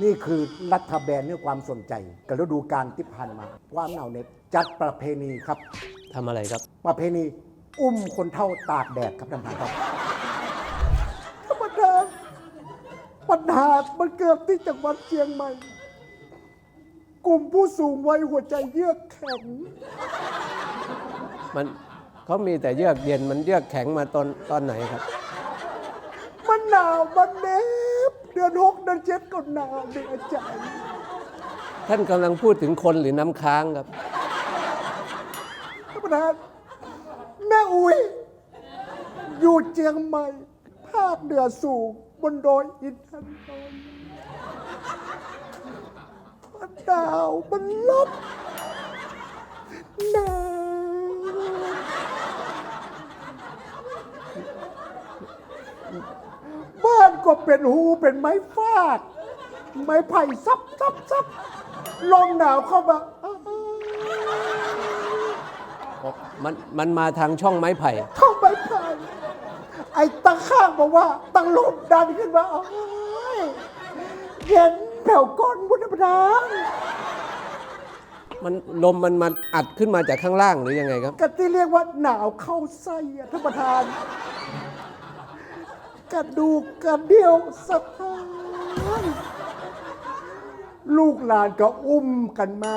นี่คือรัฐบาลเนี่ยความสนใจกับฤดูกาลที่ผ่านมา ความหนาวเหน็บจัดประเพณีครับ ทำอะไรครับ ประเพณีอุ้มคนเท่าตากแดดครับท่านประธานครับธรรมดาปัญหามันเกิดที่จังหวัดเชียงใหม่ กลุ่มผู้สูงวัยหัวใจเยือกแข็ง มันเขามีแต่เยือกเย็นมันเยือกแข็งมาตอนตอนไหนครับ มันหนาวมันเหน็บ เดือนหกเดือนเจ็ดก็หนาวเดือนใจท่านกำลังพูดถึงคนหรือน้ำค้างครับท่านประธานแม่อุ้ยอยู่เชียงใหม่ ภาคเหนือสูงบนดอยอินทนนท์มันหนาวมันลบหนาวบ้าน ก็เป็นหูเป็นไม้ฟาด ไม้ไผ่ซับซับซับลมหนาวเข้ามามันมันมาทางช่องไม้ไผ่ เข้าไม้ไผ่ไอ้ตั้งข้างบอกว่าตั้งลมดันขึ้นมาโอ้ยเย็นแผ่วก้อนบุญประดานมันลมมันมาอัดขึ้นมาจากข้างล่างหรือยังไงครับกันที่เรียกว่าหนาวเข้าไส้อะท่านประธาน กระดูกกระเดี่ยวสะท้านลูกหลานก็อุ้มกันมา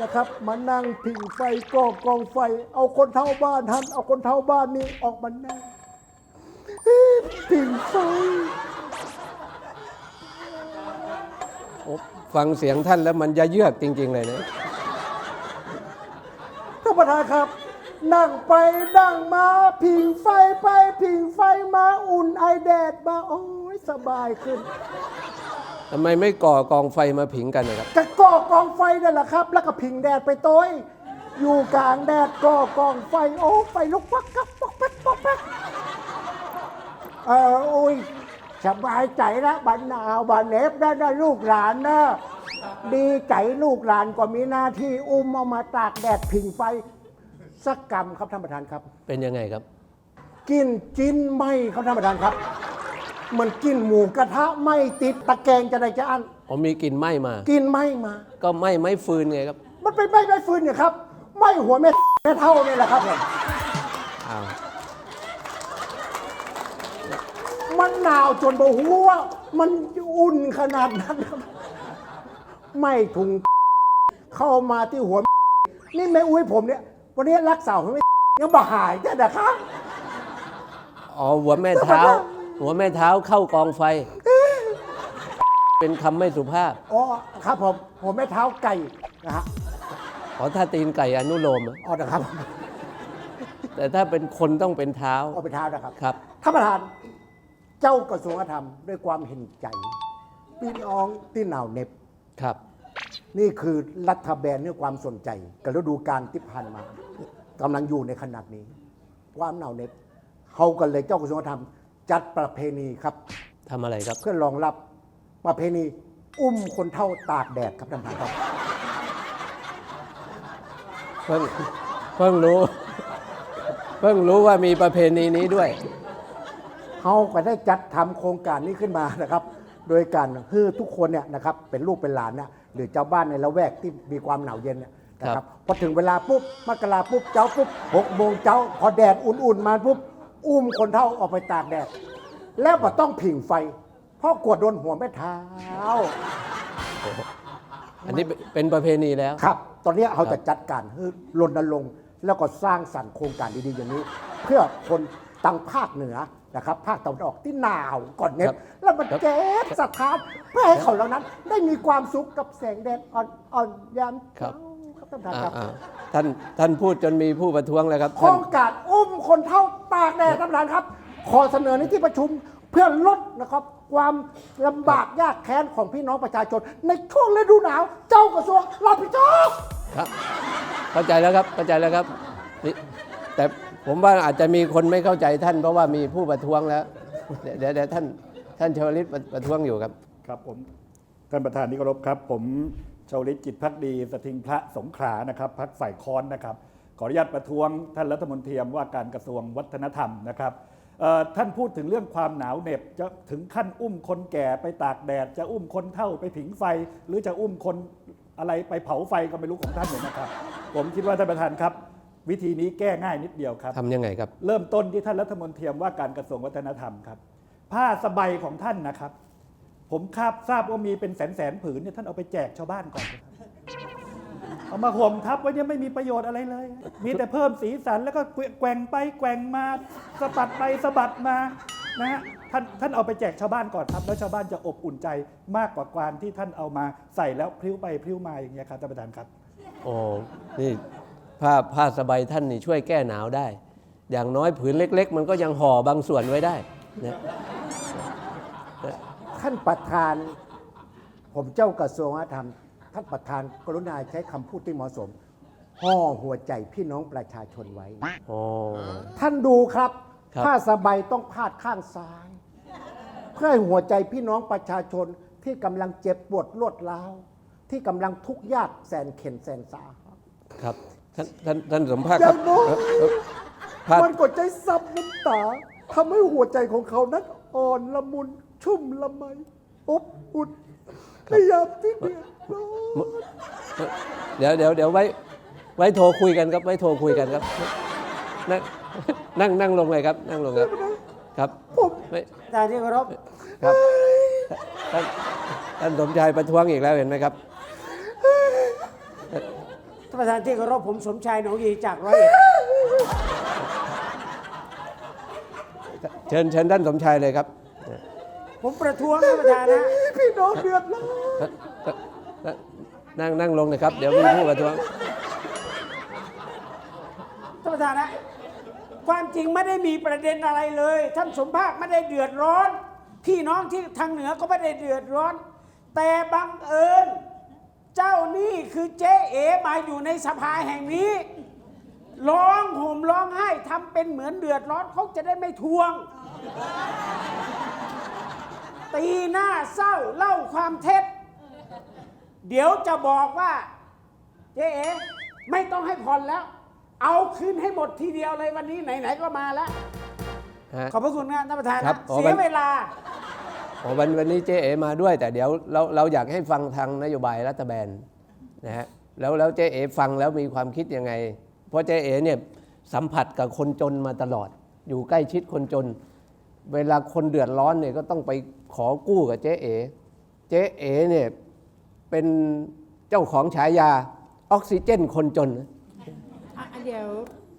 นะครับ มานั่งผิงไฟก่อกองไฟ เอาคนเท่าบ้านท่านเอาคนเท่าบ้านนี้ออกมานั่งผิงไฟฟังเสียงท่านแล้วมันจะเยือกจริง ๆ เลยนะท่านประธานครับ นั่งไปนั่งมาผิงไฟไปผิงไฟมาอุ่นไอแดดมาโอ้ยสบายขึ้นทำไมไม่ก่อกองไฟมาผิงกันนะครับก็ก่อกองไฟนั่นแหละครับ แล้วก็ผิงแดดไปโต้ยอยู่กลางแดดก่อกองไฟโอ้ไฟลุกปักกับปอกแป๊กปอกแป๊กเออโอ้ยสบายใจนะบันหนาวบันเนฟได้นะลูกหลานนะดีใจลูกหลานก็มีหน้าที่อุ้มเอามาตากแดดผิงไฟ สักกรรมครับท่านประธานครับ เป็นยังไงครับ กินจิ้นไหมครับท่านประธานครับ มันกินหมูกระทะไหมติดตะแกรงจะได้จะอันผมมีกลิ่นไหม้มา กินไหมมา ก็ไหม้ไม้ฟืนไงครับมันเป็นไหม้ไม้ฟืนเนี่ยครับไหม้หัวแม่แม่เท่านี่แหละครับผมอ้าวมันหนาวจนบอกว่ามันอุ่นขนาดนั้นครับไม่ถุงเข้ามาที่หัว นี่แม่อุ้ยผมเนี่ย วันนี้รักษาหัวไม่ยังบ่หายจ้ะนะครับอ๋อหัวแม่เท้า หัวแม่เท้าเข้ากองไฟ เป็นคำไม่สุภาพอ๋อครับผมหัวแม่เท้าไก่นะฮะขอถ้าตีนไก่อนุโลมอะอ๋อนะครับแต่ถ้าเป็นคนต้องเป็นเท้าเอาไปเท้านะครับ ครับ ท่านประธาน เจ้ากระทรวงวัฒนธรรมด้วยความเห็นใจพี่น้องที่หนาวเหน็บครับ นี่คือรัฐบาลเนี่ยความสนใจกับฤดูกาลที่ผ่านมากำลังอยู่ในขนาดนี้ ความหนาวเหน็บเขากันเลยเจ้ากระทรวงวัฒนธรรม จัดประเพณีครับทำอะไรครับ เพื่อรองรับประเพณีอุ้มคนเท่าตากแดดครับท่านประธานครับเพิ่งเพิ่งรู้ เพิ่งรู้ว่ามีประเพณีนี้ด้วยเขาก็ได้จัดทำโครงการนี้ขึ้นมานะครับ โดยการให้ทุกคนเนี่ยนะครับเป็นลูกเป็นหลานนะหรือเจ้าบ้านในละแวกที่มีความหนาวเย็นเนี่ยนะคครัรับบพอถึงเวลาปุ๊บมกราปุ๊บเจ้าปุ๊บหกโมงเจ้า พอแดดอุ่นๆมาปุ๊บอุ้มคนเท่าออกไปตากแดด แล้วก็ต้องผิงไฟเพราะกวดโดนหัวแม่เท้า อันนี้เป็นประเพณีแล้ว ครับ ตอนนี้เขาครัจะบจัดการให้รณรงค์แล้วก็สร้างสรรค์โครงการดีๆอย่างนี้ เพื่อคนตังภาคเหนือ นะครับภาคตะวันออกที่หนาวก่อนเน็บแล้วมันเจ็บสะท้านเพื่อให้เขาเหล่านั้น ได้มีความสุขกับแสงแดดอ่อนๆยามครัเช้าบครับท่านประธานอ่าครับอ่าท่านท่านพูดจนมีผู้ประท้วงแล้วครับโครท่านงการอุ้มคนเท่าตากแดดท่านประธานครับ ขอเสนอในที่ประชุมเพื่อลดนะครับความลำบากยากแค้นของพี่น้องประชาชน ในช่วงฤดูหนาว เจ้ากระทรวงรับผิดชอบครับ เข้าใจแล้วครับเข้าใจแล้วครับนี่แต่ ผมว่าอาจจะมีคนไม่เข้าใจท่านเพราะว่ามีผู้ประท้วงแล้ว เดี๋ยวเดี๋ยวท่านท่านชวลิตประประท้วงอยู่ครับ ครับผมท่านประธานที่เคารพครับ ผมชาวลิตจิตพักดีสถิงพระสงขลานะครับพักฝ่ายค้อนนะครับ ขออนุญาตประท้วงท่านรัฐมนตรีว่าการกระทรวงวัฒนธรรมนะครับท่านพูดถึงเรื่องความหนาวเหน็บจะถึงขั้นอุ้มคนแก่ไปตากแดด จะอุ้มคนเฒ่าไปผิงไฟ หรือจะอุ้มคนอะไรไปเผาไฟก็ไม่รู้ของท่านเนี่ยนะครับ ผมคิดว่าท่านประธานครับ วิธีนี้แก้ง่ายนิดเดียวครับ ทำยังไงครับ เริ่มต้นที่ท่านรัฐมนตรีว่าการกระทรวงวัฒนธรรมครับ ผ้าสบายของท่านนะครับ ผมคาบทราบว่ามีเป็นแสนแสนๆผืนเนี่ยท่านเอาไปแจกชาวบ้านก่อนนะครับเอามาห่มทับไว้เนี่ยไม่มีประโยชน์อะไรเลย มีแต่เพิ่มสีสันแล้วก็แกว่งไปแกว่งมาสะบัดไปสะบัดมานะฮะท่านท่านเอาไปแจกชาวบ้านก่อนครับ แล้วชาวบ้านจะอบอุ่นใจมากกว่าการที่ท่านเอามาใส่แล้วพลิ้วไปพลิ้วมาอย่างเงี้ยครับท่านประธานครับ โอ้ นี่ ผ้าผ้าสบายท่านนี่ช่วยแก้หนาวได้ อย่างน้อยผืนเล็ก ๆ มันก็ยังห่อบางส่วนไว้ได้นะท่านประธาน ผมเจ้ากระทรวงวัฒนธรรม ท่านประธานกรุณาใช้คำพูดที่เหมาะสมห่อหัวใจพี่น้องประชาชนไว้ โอ้ ท่านดูครับครับ ผ้าสบายต้องพาดข้างซ้าย เพื่อให้หัวใจพี่น้องประชาชนที่กำลังเจ็บปวดรวดร้าวที่กำลังทุกข์ยากแสนเข็นแสนสาหัส ครับ ท่านท่านท่านสมภาคอครัย่าบงน้อยเอ่อเอ่อผ้ามันก็ใจซับน้ำตาทำให้หัวใจของเขานั้นอ่อนละมุนชุ่มละไมอบอุ่นในยามที่เดือดร้อนเดี๋ยวเดี๋ยวเดี๋ยวไว้ไว้โทรคุยกันครับไว้โทรคุยกันครับ นั่งนั่งนั่งลงเลยครับ นั่งลงครับครับผมไม่อาจารย์ที่เคารพครับท่านท่านสมชายประท้วงอีกแล้วเห็นไหมครับท่าน ประธานที่เคารพผมสมชายหนองยีจากร้อยเอ็ดเชิญเชิญท่านสมชายเลยครับผมประท้วงท่านประธานนะพี่น้องเดือดร้อนนั่งนั่งลงเลยครับ เดี๋ยวมีผู้ประท้วงท่านประธานนะความจริงไม่ได้มีประเด็นอะไรเลย ท่านสมภาคไม่ได้เดือดร้อน พี่น้องที่ทางเหนือก็ไม่ได้เดือดร้อน แต่บังเอิญ เจ้านี่คือเจ๊เอมาอยู่ในสภาแห่งนี้ ร้องห่มร้องไห้ทำเป็นเหมือนเดือดร้อนเขาจะได้ไม่ทวง ตีหน้าเศร้าเล่าความเท็จ เดี๋ยวจะบอกว่า เจ๊เอ๋ไม่ต้องให้ผ่อนแล้ว เอาคืนให้หมดทีเดียวเลยวันนี้ไหนๆก็มาแล้ว ฮะ ขอบพระคุณนะท่านประธานครันะบอ๋อเสีวัยนเวลาอ๋อ วันวันนี้เจ๊เอมาด้วย แต่เดี๋ยวเราเราอยากให้ฟังทางนโยบายรัฐบาลนะฮะแล้วแล้วเจ๊เอฟังแล้วมีความคิดยังไง เพราะเจ๊เอเนี่ยสัมผัสกับคนจนมาตลอด อยู่ใกล้ชิดคนจน เวลาคนเดือดร้อนเนี่ยก็ต้องไปขอกู้กับเจ๊เอเจ๊เอเนี่ยเป็นเจ้าของฉายาออกซิเจนคนจน อะเดี๋ยว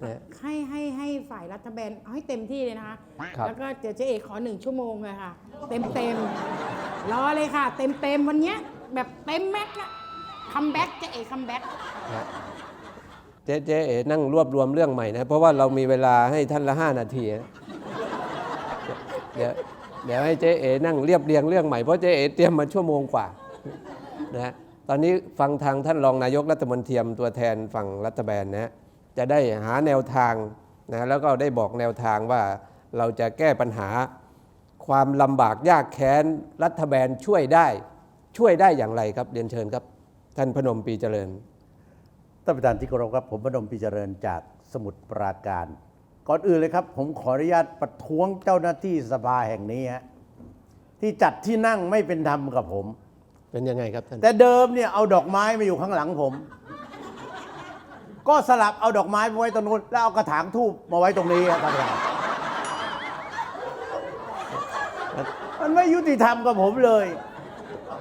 นะให้ให้ให้ฝ่ายรัฐบาลเอาให้เต็มที่เลยนะคะ ครับ แล้วก็เดี๋ยวเจ๊เอกขอหนึ่งชั่วโมงเลยค่ะ เต็มเต็มรอเลยค่ะ เต็มเต็มวันเนี้ยแบบเต็มแม็กซ์อะคัมแบ็กเจ๊เอกคัมแบ็กนะเจ๊เจ๊เอ๋นั่งรวบรวมเรื่องใหม่นะ เพราะว่าเรามีเวลาให้ท่านละห้านาทีนะเดี๋ยวเดี๋ยวให้เจ๊เอ๋นั่งเรียบเรียงเรื่องใหม่ เพราะเจ๊เอ๋เตรียมมาชั่วโมงกว่านะฮะตอนนี้ฟังทางท่านรองนายกรัฐมนตรีตัวแทนฝั่งรัฐบาลนะฮะ จะได้หาแนวทางนะแล้วก็ได้บอกแนวทางว่าเราจะแก้ปัญหาความลำบากยากแค้น รัฐบาลช่วยได้ช่วยได้อย่างไรครับเรียนเชิญครับ ท่านพนมปรีเจริญท่านประธานที่เคารพครับผมพนมพิจารณจากสมุทรปราการ ก่อนอื่นเลยครับ ผมขออนุญาตประท้วงเจ้าหน้าที่สภาแห่งนี้ฮะที่จัดที่นั่งไม่เป็นธรรมกับผม เป็นยังไงครับท่านแต่เดิมเนี่ยเอาดอกไม้มาอยู่ข้างหลังผม ก็สลับเอาดอกไม้ไปไว้ตรงนู้นแล้วเอากระถางทูบมาไว้ตรงนี้ครับท่านประธานมันไม่ยุติธรรมกับผมเลย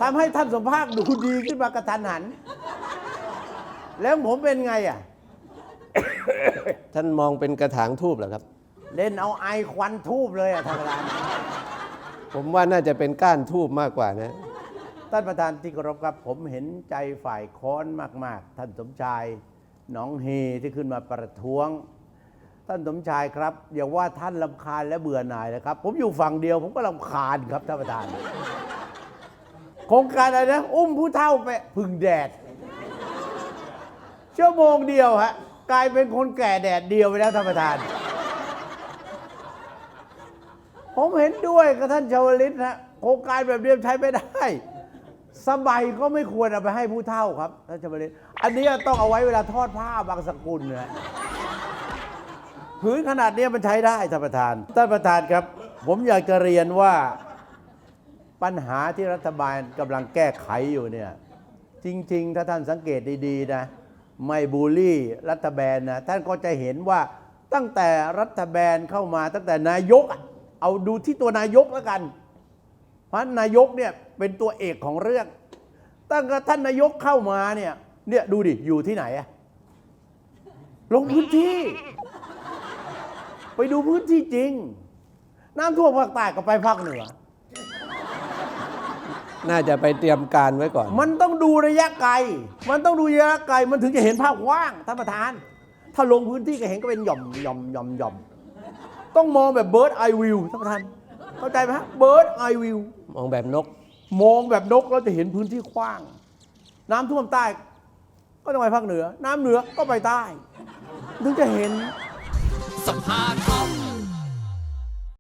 ทำให้ท่านสมภาคดูดีขึ้นมากระทันหัน แล้วผมเป็นไงอะ ท่านมองเป็นกระถางทูบเหรอครับ เล่นเอาไอควันทูบเลยอะท่านประธาน ผมว่าน่าจะเป็นก้านทูบมากกว่านะ ท่านประธานที่เคารพครับ ผมเห็นใจฝ่ายค้อนมาก ๆ ท่านสมชาย หนองเฮที่ขึ้นมาประท้วง ท่านสมชายครับ อย่าว่าท่านลำคาญและเบื่อหน่ายนะครับ ผมอยู่ฝั่งเดียว ผมก็ลำคาญครับท่านประธาน โครงการอะไรนะ อุ้มผู้เฒ่าไปพึ่งแดดชั่วโมงเดียวฮะกลายเป็นคนแก่แดดเดียวไปแล้วท่านประธาน ผมเห็นด้วยกับท่านชาวลิตนะโครงการแบบเดียวใช้ไม่ได้สบายก็ไม่ควรเอาไปให้ผู้เฒ่าครับท่านชาวลิต อันนี้ต้องเอาไว้เวลาทอดผ้าบางสกุลนะผืนขนาดนี้มันใช้ได้ท่านประธานท่านประธานครับ ผมอยากจะเรียนว่าปัญหาที่รัฐบาลกำลังแก้ไขอยู่เนี่ยจริง ๆ ถ้าท่านสังเกตดีๆนะไม่บูลลี่รัฐบาลนะท่านก็จะเห็นว่าตั้งแต่รัฐบาลเข้ามาตั้งแต่นายก เอาดูที่ตัวนายกแล้วกัน เพราะนายกเนี่ยเป็นตัวเอกของเรื่อง ตั้งแต่ท่านนายกเข้ามาเนี่ย เนี่ยดูดิ อยู่ที่ไหนอะลงพื้นที่ ไปดูพื้นที่จริง น้ำท่วมภาคใต้ก็ไปภาคเหนือ น่าจะไปเตรียมการไว้ก่อน มันต้องดูระยะไกล มันต้องดูระยะไกล มันถึงจะเห็นภาพกว้างท่านประธาน ถ้าลงพื้นที่ก็เห็นก็เป็นหย่อมหย่อมหย่อมหย่อม ต้องมองแบบเบิร์ดไอวิวท่านประธาน เข้าใจไหมฮะเบิร์ดไอวิวมองแบบนก มองแบบนกเราจะเห็นพื้นที่กว้าง น้ำท่วมใต้ ก็ต้องไปภาคเหนือ น้ำเหนือก็ไปใต้ ถึงจะเห็นสภาธอม